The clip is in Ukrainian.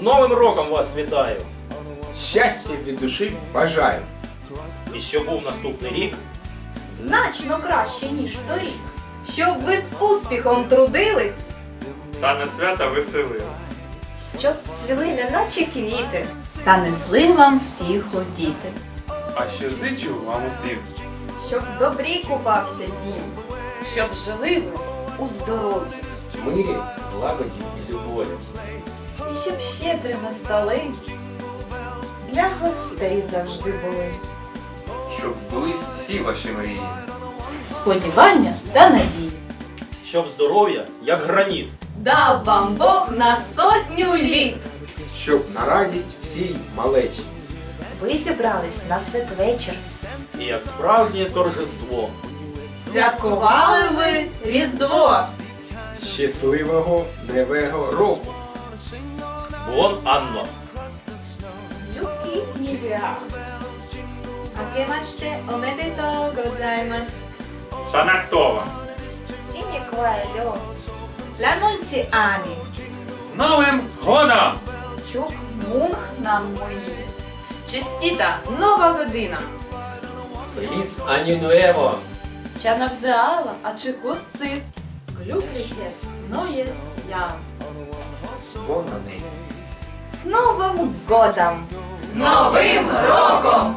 З Новим роком вас вітаю! Щастя від душі бажаю. І щоб був наступний рік, Значно краще, ніж торік. Щоб ви з успіхом трудились, та на свята веселились. щоб цвіли неначе квіти. та несли вам всі ходіти. А ще зичу вам усім, Щоб в добрі купався дім, Щоб жили ви у здоров'ї. Мирі, злагоді і любові. І щоб щедрими столи для гостей завжди були. щоб збулись всі ваші мрії. сподівання та надії. щоб здоров'я, як граніт, Дав вам Бог на сотню літ. Щоб на радість всій малечі. Ви зібрались на святвечір. і як справжнє торжество. Святкували ви Різдво щасливого нового року! Buon anno! Yuki Nibia! Акемаште омедето годзаймас! Шанахтова! Сіні Куайльо! Ламонці Ані! З Новим Годом! Чук мунг нам мої! честіта нова година! Феліс Ані Нуево! Чанавзеала, а чи кусцис? Глюкрихес, ноєс ям. Бон на неї. З Новим годом! З Новим роком!